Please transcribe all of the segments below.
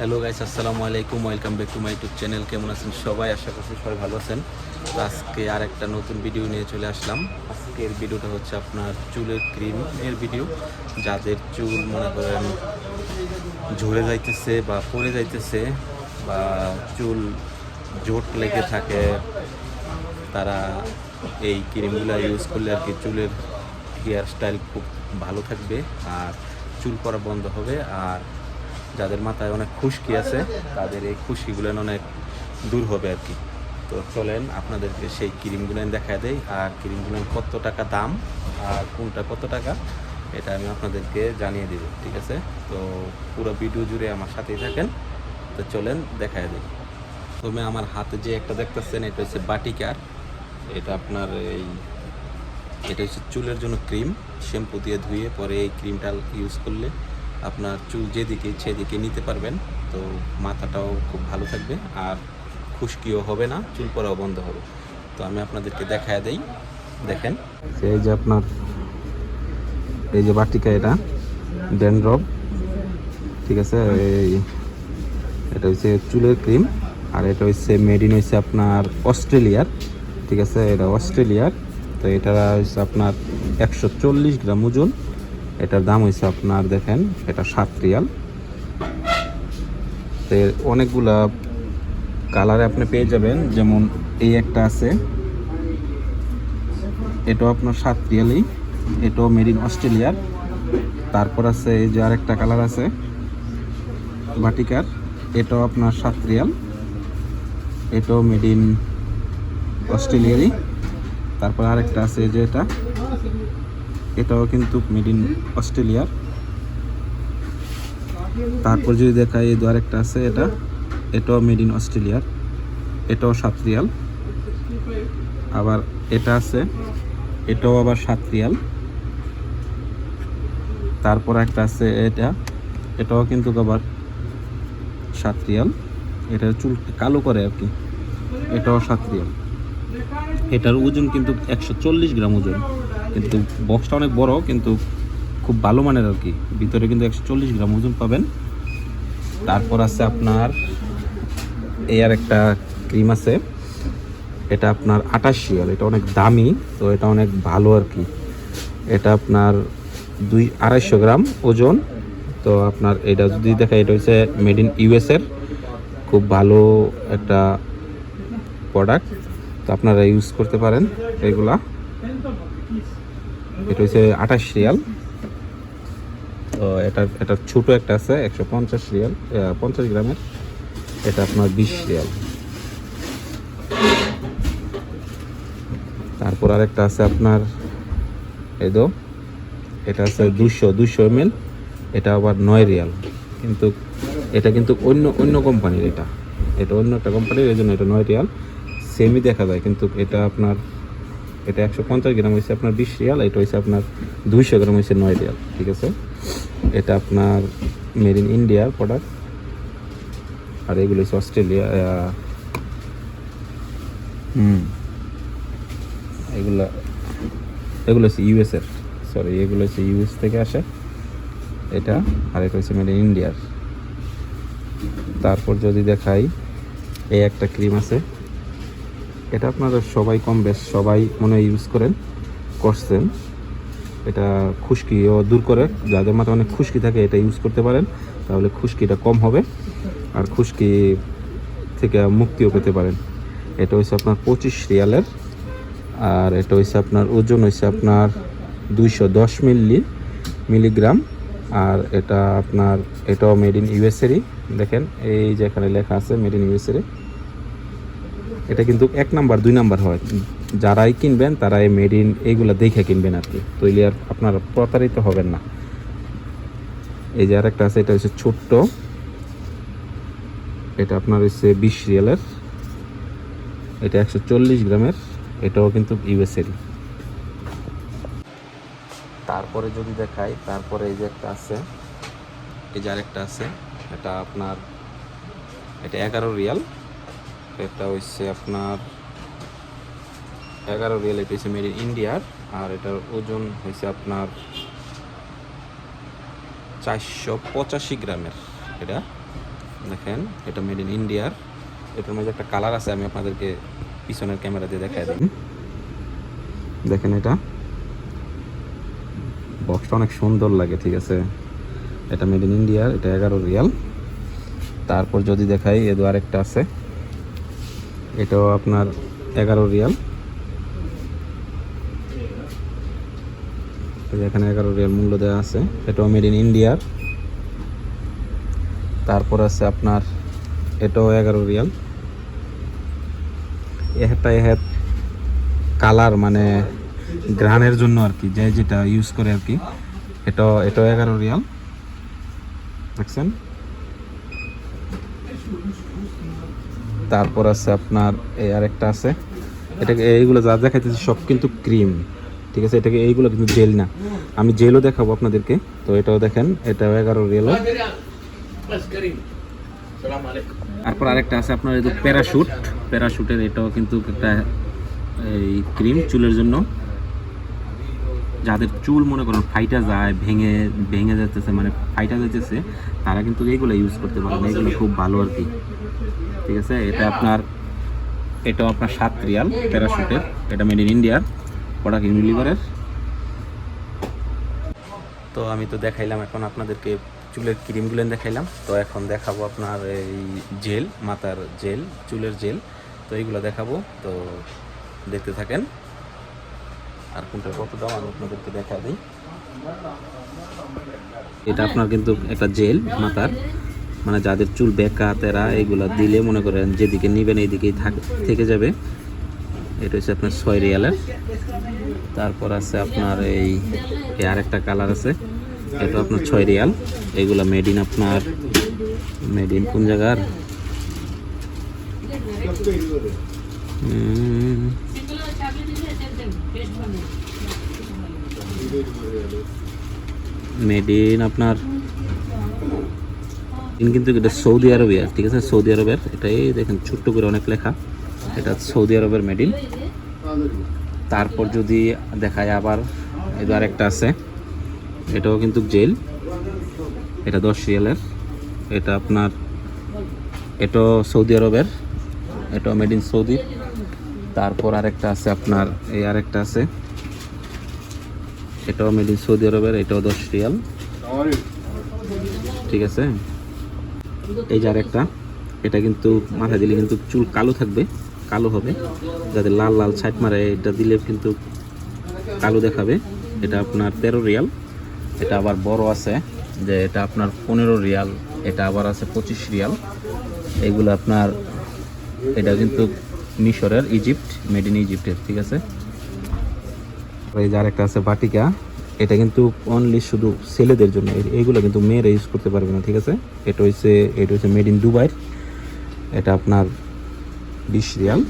Hello guys, আসসালামু আলাইকুম, welcome back to my YouTube channel. কেমন আছেন সবাই? আশা করছি সবাই ভালো আছেন। তো আজকে আর একটা নতুন ভিডিও নিয়ে চলে আসলাম। আজকের ভিডিওটা হচ্ছে আপনার চুলের ক্রিম এর ভিডিও যাদের চুল মনে করেন ঝরে যাইতেছে বা পড়ে যাইতেছে বা চুল জোট লেগে থাকে, তারা এই ক্রিমগুলো ইউজ করলে আর কি চুলের হেয়ার স্টাইল খুব ভালো থাকবে আর চুল পড়া বন্ধ হবে। আর যাদের মাথায় অনেক খুশকি আছে, তাদের এই খুশকিগুলো অনেক দূর হবে আর কি। তো চলেন আপনাদেরকে সেই ক্রিমগুলো দেখায় দেয় আর ক্রিমগুলো কত টাকা দাম, আর কোনটা কত টাকা, এটা আমি আপনাদেরকে জানিয়ে দিব, ঠিক আছে? তো পুরো ভিডিও জুড়ে আমার সাথেই থাকেন। তো চলেন দেখায় দিই। প্রথমে আমার হাতে যে একটা দেখতেছেন, এটা হচ্ছে বাটিকার এটা আপনার এই, এটা হচ্ছে চুলের জন্য ক্রিম, শ্যাম্পু দিয়ে ধুয়ে পরে এই ক্রিমটা ইউজ করলে আপনার চুল যেদিকে সেদিকে নিতে পারবেন। তো মাথাটাও খুব ভালো থাকবে আর খুশকিও হবে না, চুল পড়াও বন্ধ হবে। তো আমি আপনাদেরকে দেখায় দেই, দেখেন। এই যে আপনার, এই যে বাটিকা এটা ড্যান্ড্রপ ঠিক আছে? এই, এটা হচ্ছে চুলের ক্রিম আর এটা হচ্ছে মেড ইন হচ্ছে আপনার অস্ট্রেলিয়ার, ঠিক আছে? এটা অস্ট্রেলিয়ার। তো এটা হচ্ছে আপনার একশো চল্লিশ গ্রাম ওজন। এটার দাম হচ্ছে আপনার দেখেন, এটা সাত রিয়াল। এর অনেকগুলা কালারে আপনি পেয়ে যাবেন, যেমন এই একটা আছে। এটাও আপনার সাত রিয়ালই, এটাও মেড ইন অস্ট্রেলিয়ার তারপর আছে এই যে আরেকটা কালার আছে, বাটিকার। এটাও আপনার সাত রিয়াল। এটাও মেড ইন অস্ট্রেলিয়ারই তারপর আরেকটা আছে যে এটা। এটাও কিন্তু মেড ইন অস্ট্রেলিয়ার তারপর যদি দেখাই, এই দু একটা আছে, এটা। এটাও মেড ইন অস্ট্রেলিয়ার এটাও সাত রিয়াল আবার এটা আছে, এটাও আবার সাত রিয়াল তারপর একটা আছে, এটা। এটাও কিন্তু আবার সাত রিয়াল এটা চুল কালো করে আর কি। এটাও সাত রিয়াল এটার ওজন কিন্তু একশো চল্লিশ গ্রাম ওজন। কিন্তু বক্সটা অনেক বড়, কিন্তু খুব ভালো মানের আর কি। ভিতরে কিন্তু একশো চল্লিশ গ্রাম ওজন পাবেন। তারপর আছে আপনার, এই আর একটা ক্রিম আছে। এটা আপনার আটাশ রিয়াল এটা অনেক দামি, তো এটা অনেক ভালো আর কি। এটা আপনার দুই আড়াইশো গ্রাম ওজন। তো আপনার এটা যদি দেখা এটা হচ্ছে মেড ইন ইউএসের খুব ভালো একটা প্রোডাক্ট তো আপনারা ইউজ করতে পারেন এগুলা। এটা হচ্ছে আঠাশ রিয়াল। তো এটা এটা ছোটো একটা আছে, একশো পঞ্চাশ রিয়াল পঞ্চাশ গ্রামের। এটা আপনার বিশ রিয়াল। তারপর আরেকটা আছে আপনার, এই দো এটা আছে দুশো দুশো এম এটা আবার নয় রিয়াল। কিন্তু এটা কিন্তু অন্য অন্য কোম্পানির এটা। এটা অন্য একটা কোম্পানির, এই জন্য এটা নয় রিয়াল। সেমই দেখা যায়, কিন্তু এটা আপনার এটা একশো পঞ্চাশ গ্রাম হয়েছে আপনার বিশ রিয়াল এটা হয়েছে আপনার দুইশো গ্রাম হয়েছে নয় রিয়াল ঠিক আছে? এটা আপনার মেড ইন ইন্ডিয়ার প্রোডাক্ট আর এগুলো হচ্ছে অস্ট্রেলিয়া হুম। এগুলো এগুলো হচ্ছে ইউএসের সরি এগুলো হচ্ছে ইউএস থেকে আসে এটা আর এটা হচ্ছে মেড ইন ইন্ডিয়ার। তারপর যদি দেখাই এই একটা ক্রিম আছে এটা আপনারা সবাই কম বেশ সবাই মনে ইউজ করেন, করছেন। এটা খুশকিও দূর করে, যাদের মাথায় অনেক খুশকি থাকে এটা ইউজ করতে পারেন, তাহলে খুশকিটা কম হবে আর খুশকি থেকে মুক্তিও পেতে পারেন। এটা হচ্ছে আপনার পঁচিশ রিয়ালের, আর এটা হচ্ছে আপনার ওজন হচ্ছে আপনার দুইশো দশ মিলি, মিলিগ্রাম। আর এটা আপনার, এটাও মেড ইন ইউএসএরই দেখেন, এই যে এখানে লেখা আছে মেড ইন ইউএসএরই এটা কিন্তু এক নাম্বার, দুই নাম্বার হয়। যারাই কিনবেন তারা এই মেড ইন এইগুলো দেখে কিনবেন আর কি। তৈলি আর আপনারা প্রতারিত হবেন না। এই যে আর একটা আছে, এটা হচ্ছে ছোট্ট। এটা আপনার হচ্ছে বিশ রিয়ালের। এটা একশো চল্লিশ গ্রামের। এটাও কিন্তু ইউএসএরই তারপরে যদি দেখাই, তারপরে এই যে একটা আছে। এই যে আরেকটা আছে, এটা আপনার, এটা এগারো রিয়াল। এটা হচ্ছে আপনার এগারো রিয়েল, এটা হচ্ছে মেড ইন ইন্ডিয়ার আর এটার ওজন হয়েছে আপনার চারশো পঁচাশি গ্রামের। এটা দেখেন, এটা মেড ইন ইন্ডিয়ার এটার মধ্যে একটা কালার আছে, আমি আপনাদেরকে পিছনের ক্যামেরা দিয়ে দেখাই দিই। দেখেন এটা। বক্সটা অনেক সুন্দর লাগে, ঠিক আছে? এটা মেড ইন ইন্ডিয়ার এটা এগারো রিয়াল। তারপর যদি দেখাই, এদু আরেকটা আছে। এটাও আপনার এগারো রিয়াল। এখানে এগারো রিয়াল মূল্য দেওয়া আছে। এটাও মেড ইন ইন্ডিয়ার তারপর আছে আপনার, এটাও এগারো রিয়াল। একটা এহের কালার মানে গ্রানের জন্য আর কি, যে যেটা ইউজ করে আর কি। এটা এটাও এগারো রিয়াল। দেখছেন? তারপর আছে আপনার এই আরেকটা আছে। এটাকে এইগুলো যা দেখাইতেছি সব কিন্তু ক্রিম। ঠিক আছে? এটাকে এইগুলো কিন্তু জেল না। আমি জেলও দেখাবো আপনাদেরকে। তো এটাও দেখেন, এটাও এগারো রেলও। তারপর আরেকটা আছে আপনার এই প্যারাশুট। প্যারাশুটের এটাও কিন্তু একটা এই ক্রিম চুলের জন্য। যাদের চুল মনে করেন ফাইটা যায় ভেঙে ভেঙে যাচ্ছে মানে ফাইটা যাচ্ছে তারা কিন্তু এইগুলো ইউজ করতে পারেন এইগুলো খুব ভালো আর কি। ঠিক আছে? এটা আপনার এটাও আপনার সাত রিয়াল প্যারাশুটের। এটা মেড ইন ইন্ডিয়ার প্রোডাক্ট ইউনিলিভারের তো আমি তো দেখাইলাম এখন আপনাদেরকে চুলের ক্রিমগুলো দেখাইলাম। তো এখন দেখাবো আপনার এই জেল মাথার জেল চুলের জেল তো এইগুলো দেখাবো। তো দেখতে থাকেন। আর কোনটা কত দাম আমি আপনাদেরকে দেখা দিই। এটা আপনার কিন্তু একটা জেল, মাথার। মানে যাদের চুল বেকা, তেরা এইগুলো দিলে মনে করেন যেদিকে নিবেন এইদিকেই থাক- থেকে যাবে। এটা হচ্ছে আপনার ছয় রিয়ালের। তারপর আছে আপনার এই এই আরেকটা কালার আছে। এটা আপনার ছয় রিয়াল। এগুলো মেড ইন আপনার মেড ইন কোন জায়গার? মেড ইন আপনার কিন্তু এটা সৌদি আরবিয়া ঠিক আছে? সৌদি আরবের এটাই দেখেন ছোট্ট করে অনেক লেখা। এটা সৌদি আরবের মেড ইন তারপর যদি দেখায় আবার এবার একটা আছে। এটাও কিন্তু জেল। এটা দশ রিয়ালের। এটা আপনার, এটাও সৌদি আরবের এটাও মেড ইন সৌদি তারপর আরেকটা আছে আপনার, এই আরেকটা আছে। এটাও মেড ইন সৌদি আরবের এটাও দশ রিয়াল। ঠিক আছে? এই যার একটা এটা কিন্তু মাথা দিলে কিন্তু চুল কালো থাকবে, কালো হবে। যাদের লাল লাল ছাইট মারে, এটা দিলে কিন্তু কালো দেখাবে। এটা আপনার তেরো রিয়াল। এটা আবার বড় আছে, যে এটা আপনার পনেরো রিয়াল, এটা আবার আছে পঁচিশ রিয়াল। এইগুলো আপনার এটা কিন্তু মিশরের, ইজিপ্ট মেড ইন ইজিপ্টের ঠিক আছে? এই যে আরেকটা আছে বাটিকা, এটা কিন্তু অনলি শুধু ছেলেদের জন্য। এইগুলো কিন্তু মেয়েরা ইউজ করতে পারবে না, ঠিক আছে? এটা হচ্ছে এটা হচ্ছে মেড ইন দুবাই এটা আপনার বিশ রিয়াল।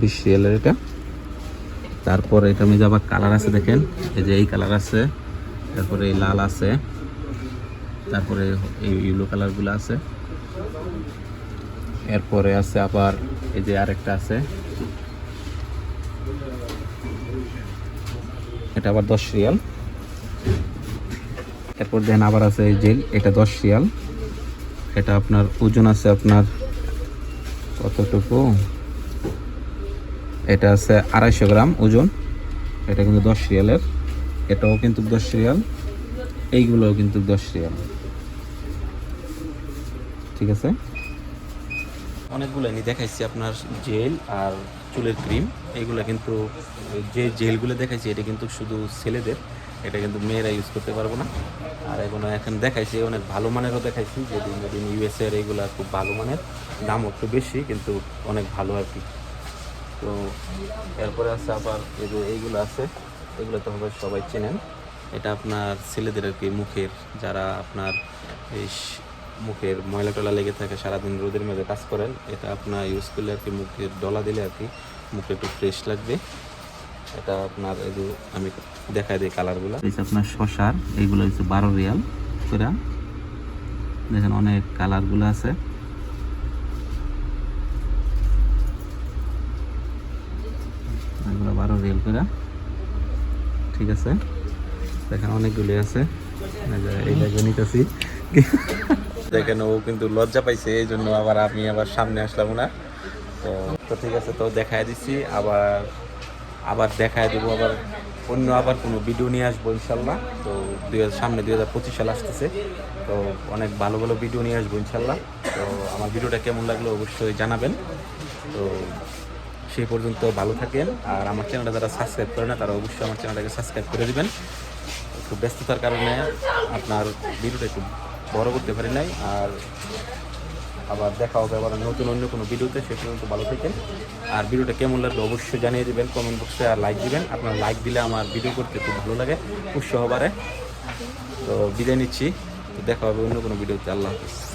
বিশ রিয়ালের এটা। তারপর এটা মধ্যে আবার কালার আছে দেখেন, এই যে এই কালার আছে, তারপরে এই লাল আছে, তারপরে এই ইউলো কালারগুলো আছে। এরপরে আছে আবার এই যে আরেকটা আছে। এটা আবার দশ রিয়াল। এরপর দেন আবার আছে জেল এটা দশ রিয়াল। এটা আপনার ওজন আছে আপনার কতটুকু? এটা আছে আড়াইশো গ্রাম ওজন। এটা কিন্তু দশ রিয়ালের। এটাও কিন্তু দশ রিয়াল। এইগুলোও কিন্তু দশ রিয়াল। ঠিক আছে? অনেকগুলো আমি দেখাইছি আপনার জেল আর চুলের ক্রিম। এইগুলো কিন্তু, যে জেলগুলো দেখাইছি, এটা কিন্তু শুধু ছেলেদের, এটা কিন্তু মেয়েরা ইউজ করতে পারব না। আর এগুলো এখন দেখাইছি, অনেক ভালো মানেরও দেখাইছি যেদিন যেদিন ইউএসএ এর এইগুলো খুব ভালো মানের দাম একটু বেশি, কিন্তু অনেক ভালো আর কি। তো এরপরে আছে আবার এই যে এইগুলো আছে, এগুলো তো সবাই চেনেন। এটা আপনার ছেলেদের আর কি মুখের, যারা আপনার এই মুখের ময়লা টলা লেগে থাকে, সারাদিন রোদের মধ্যে কাজ করেন, এটা আপনার ইউজ করলে আর কি মুখের ডলা দিলে আর কি মুখে একটু ফ্রেশ লাগবে। এটা আপনার এই যে আমি দেখাই দিই কালারগুলো এই আপনার শশার, এইগুলো হচ্ছে বারো রিয়াল করে। দেখেন অনেক কালারগুলো আছে। এগুলো বারো রিয়েল করে। ঠিক আছে? দেখেন অনেকগুলি আছে। এই জায়গায় নিতেছি। দেখেন, ও কিন্তু লজ্জা পাইছে, এই জন্য আবার আমি আবার সামনে আসলাম না। তো তো ঠিক আছে, তো দেখায় দিচ্ছি আবার আবার দেখায় দেবো, আবার অন্য আবার কোনো ভিডিও নিয়ে আসব ইনশাল্লাহ। তো দুই হাজার, সামনে দুই হাজার পঁচিশ সাল আসতেছে, তো অনেক ভালো ভালো ভিডিও নিয়ে আসব ইনশাল্লাহ। তো আমার ভিডিওটা কেমন লাগল অবশ্যই জানাবেন। তো সেই পর্যন্ত ভালো থাকেন, আর আমার চ্যানেলটা যারা সাবস্ক্রাইব করে না, তারা অবশ্যই আমার চ্যানেলটাকে সাবস্ক্রাইব করে দেবেন। একটু ব্যস্ততার কারণে আপনার ভিডিওটা একটু বড় করতে পারি নাই, আর আবার দেখা হবে আবার নতুন অন্য কোনো ভিডিওতে, সে পর্যন্ত ভালো থাকেন। আর ভিডিওটা কেমন লাগবে অবশ্যই জানিয়ে দেবেন কমেন্ট বক্সে আর লাইক দিবেন। আপনার লাইক দিলে আমার ভিডিও করতে খুব ভালো লাগে উৎসাহ বাড়ে তো বিদায় নিচ্ছি, তো দেখা হবে অন্য কোনো ভিডিওতে, আল্লাহ হাফিজ।